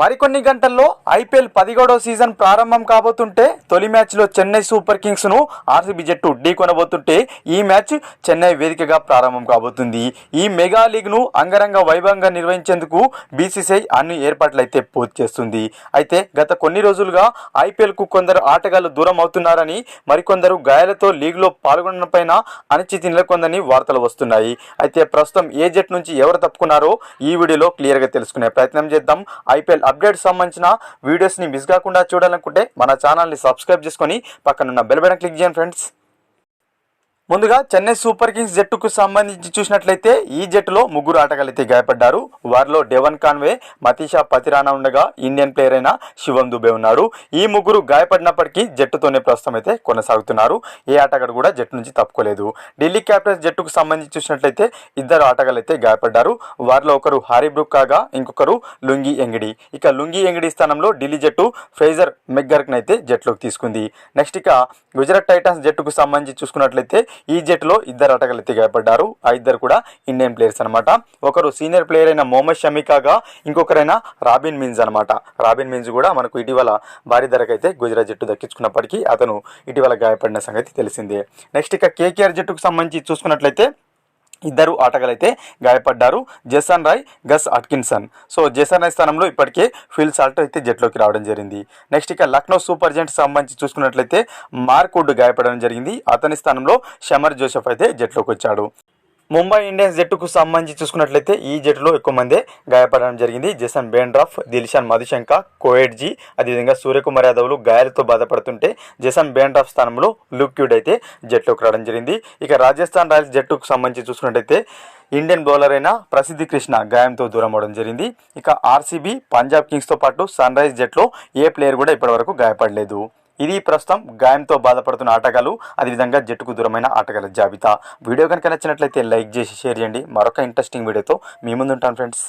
మరికొన్ని గంటల్లో ఐపీఎల్ పదిహేడో సీజన్ ప్రారంభం కాబోతుంటే తొలి మ్యాచ్లో చెన్నై సూపర్ కింగ్స్ను ఆర్సీబీ జట్టు ఢీకొనబోతుంటే ఈ మ్యాచ్ చెన్నై వేదికగా ప్రారంభం కాబోతుంది. ఈ మెగా లీగ్ను అంగరంగ వైభవంగా నిర్వహించేందుకు బీసీసీఐ అన్ని ఏర్పాట్లు అయితే పూర్తి చేస్తుంది. అయితే గత కొన్ని రోజులుగా ఐపీఎల్కు కొందరు ఆటగాళ్ళు దూరం అవుతున్నారని మరికొందరు గాయాలతో లీగ్లో పాల్గొనడం పైన అనిశ్చితి నెలకొందని వార్తలు వస్తున్నాయి. అయితే ప్రస్తుతం ఏ జట్ నుంచి ఎవరు తప్పుకున్నారో ఈ వీడియోలో క్లియర్గా తెలుసుకునే ప్రయత్నం చేద్దాం. ఐపీఎల్ అప్డేట్స్ సంబంధించిన వీడియోస్ని మిస్ కాకుండా చూడాలనుకుంటే మన ఛానల్ని సబ్స్క్రైబ్ చేసుకొని పక్కనున్న బెల్ బటన్ క్లిక్ చేయండి ఫ్రెండ్స్. ముందుగా చెన్నై సూపర్ కింగ్స్ జట్టుకు సంబంధించి చూసినట్లయితే ఈ జట్టులో ముగ్గురు ఆటగాళ్ళైతే గాయపడ్డారు. వారిలో డెవన్ కాన్వే మతీషా పతిరానా ఉండగా ఇండియన్ ప్లేయర్ అయిన శివం దుబే ఉన్నారు. ఈ ముగ్గురు గాయపడినప్పటికీ జట్టుతోనే ప్రస్తుతం అయితే కొనసాగుతున్నారు. ఏ ఆటగాడు కూడా జట్టు నుంచి తప్పుకోలేదు. ఢిల్లీ క్యాపిటల్స్ జట్టుకు సంబంధించి చూసినట్లయితే ఇద్దరు ఆటగాళ్ళు అయితే గాయపడ్డారు. వారిలో ఒకరు హారీ బ్రూక్ కాగా ఇంకొకరు లుంగి ఎంగిడి. ఇక లుంగి ఎంగిడి స్థానంలో ఢిల్లీ జట్టు ఫ్రేజర్ మెగ్గర్క్ని అయితే జట్టులోకి తీసుకుంది. నెక్స్ట్ ఇక గుజరాత్ టైటన్స్ జట్టుకు సంబంధించి చూసుకున్నట్లయితే ఈ జట్టులో ఇద్దరు ఆటగాళ్ళు గాయపడ్డారు ఆ ఇద్దరు కూడా ఇండియన్ ప్లేయర్స్ అనమాట ఒకరు సీనియర్ ప్లేయర్ అయిన మొహమ్మద్ షమికాగా ఇంకొకరైన రాబిన్ మిన్స్ అనమాట రాబిన్ మిన్స్ కూడా మనకు ఇటీవల భారీ ధరకైతే గుజరాత్ జట్టు దక్కించుకున్నప్పటికీ అతను ఇటీవల గాయపడిన సంగతి తెలిసిందే. నెక్స్ట్ ఇక కేకేఆర్ జట్టుకు సంబంధించి చూసుకున్నట్లయితే ఇద్దరు ఆటగాళ్ళైతే గాయపడ్డారు. Jason Roy Gus Atkinson. So Jason Roy స్థానంలో ఇప్పటికే ఫిల్ సాల్టర్ అయితే జట్లోకి రావడం జరిగింది. నెక్స్ట్ ఇక లక్నో సూపర్ జెంట్ సంబంధించి చూసుకున్నట్లయితే మార్కుడ్ గాయపడడం జరిగింది. అతని స్థానంలో షమర్ జోసెఫ్ అయితే జట్లోకి వచ్చాడు ముంబై ఇండియన్స్ జట్టుకు సంబంధించి చూసుకున్నట్లయితే ఈ జట్టులో ఎక్కువ మందే గాయపడడం జరిగింది. Jason Behrendorff Dilshan Madushanka Coetzee అదేవిధంగా సూర్యకుమార్ యాదవ్లు గాయాలతో బాధపడుతుంటే జసన్ బేండ్రాఫ్ స్థానంలో లుక్యూడ్ అయితే జట్టులోకి రావడం జరిగింది. ఇక రాజస్థాన్ రాయల్స్ జట్టుకు సంబంధించి చూసుకున్నట్లయితే ఇండియన్ బౌలర్ అయిన ప్రసిద్ధి కృష్ణ గాయంతో దూరం అవడం జరిగింది. ఇక ఆర్సీబీ పంజాబ్ కింగ్స్తో పాటు సన్ రైజ్ జట్లో ఏ ప్లేయర్ కూడా ఇప్పటివరకు గాయపడలేదు. ఇది ప్రస్తుతం గాయంతో బాధపడుతున్న ఆటగాళ్ళు అదేవిధంగా జట్టుకు దూరమైన ఆటగాళ్ళ జాబితా. వీడియో కనుక నచ్చినట్లయితే లైక్ చేసి షేర్ చేయండి. మరొక ఇంట్రెస్టింగ్ వీడియోతో మీ ముందుంటాను ఫ్రెండ్స్.